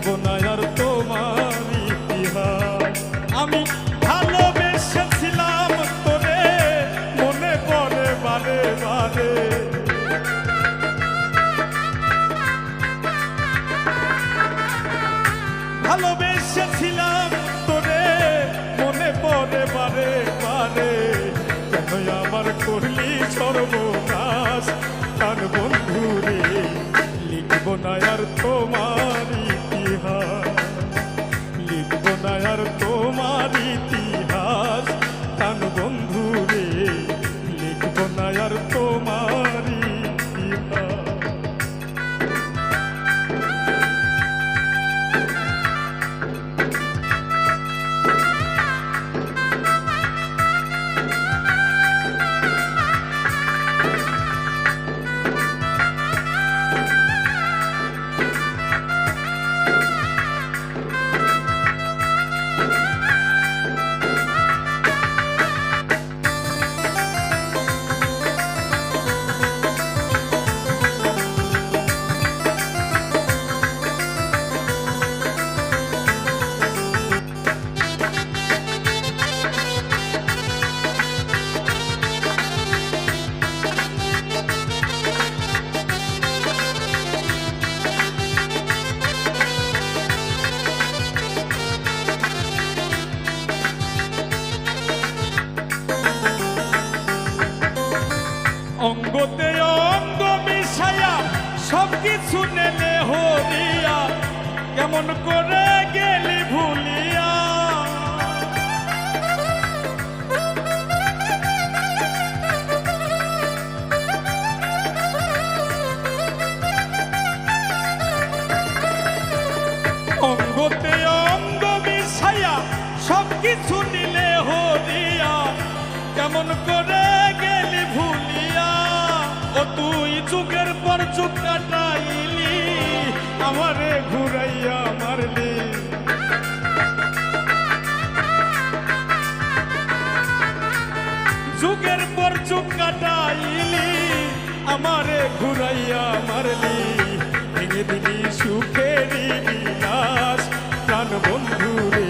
আর তোমার ইতিহাস। আমি ভালোবেসেছিলাম তোরে, মনে পড়ে বারে বারে। ভালোবেসেছিলাম তোরে, মনে পড়ে বারে বারে। কেন আমার করলি সব কিছু নেলে হরিয়া কেমন করে গেলি ভুলিয়া যুগের পর যুগ কাটাইলি, আমারে ঘুরাইয়া মারলি। যুগের পর যুগ কাটাইলি, আমারে ঘুরাইয়া মারলি। ভেঙে দিলি সুখেরই বিলাস প্রাণ বন্ধু রে,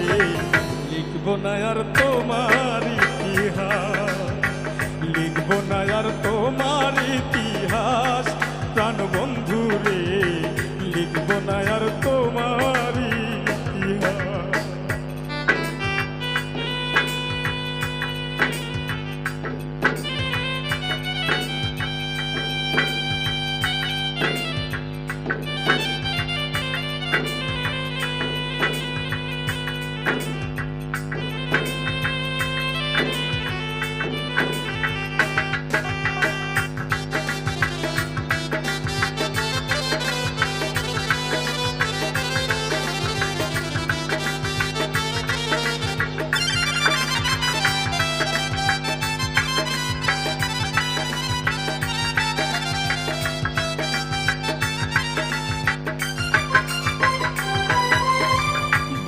লিখব না আর তোমার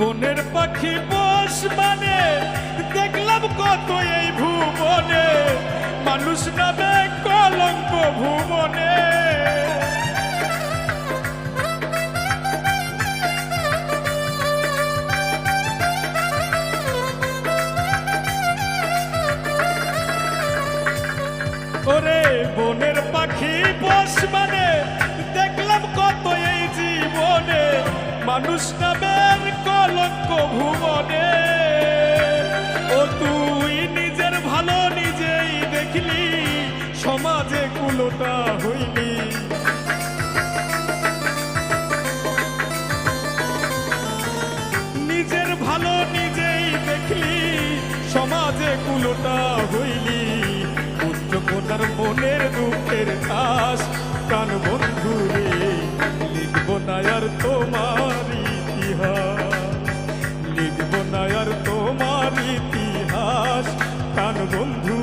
বনের পাখি বস মানে? দেখলাম কত এই ভুবনে। মানুষ নামে কলঙ্ক ভুবনে। ওরে, বনের পাখি বস মানে? দেখলাম কত মানুষ নামের কলঙ্ক ভুবনে। ও তুই নিজের ভালো নিজেই দেখলি। প্রাণ বন্ধু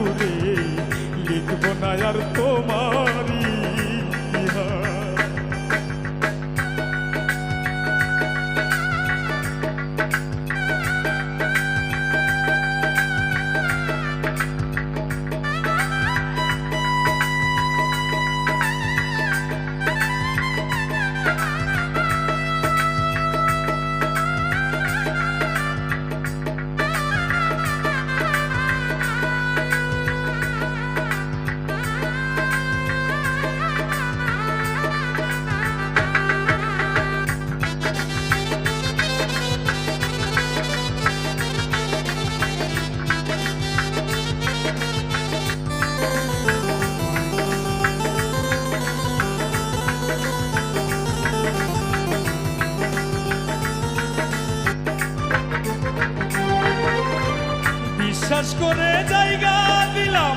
বিশ্বাস করে জায়গা দিলাম,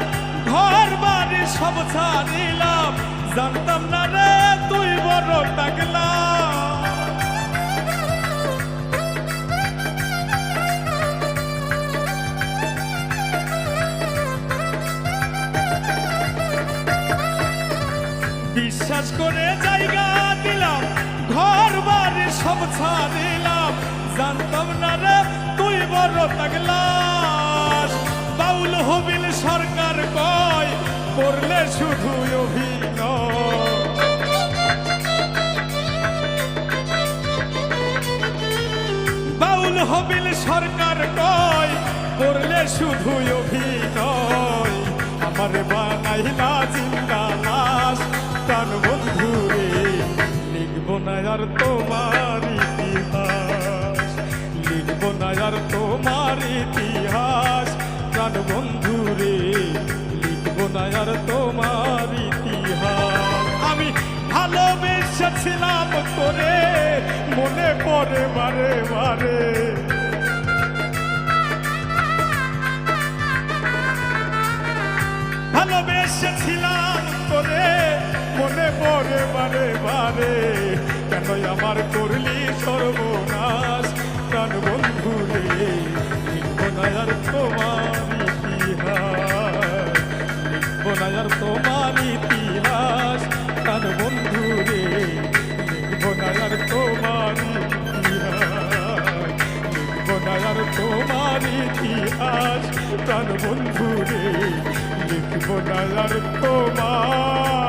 ঘর, বাড়ি সব ছাড়িলাম। জানতাম না রে তুই বড় টাকলা বিশ্বাস করে জায়গা দিলাম, ঘর, বাড়ি সব ছাড়িলাম। শুধু অভিনয় বাউল হবিল সরকার কয় করলে শুধু অভিনয়। আমার বানাইলা জিন্দা ভালোবেসেছিলাম তোরে, মনে পড়ে বারে বারে। ভালোবেসেছিলাম তোরে, মনে পড়ে বারে বারে। কেন আমার করলি প্রাণ বন্ধু রে না তোমার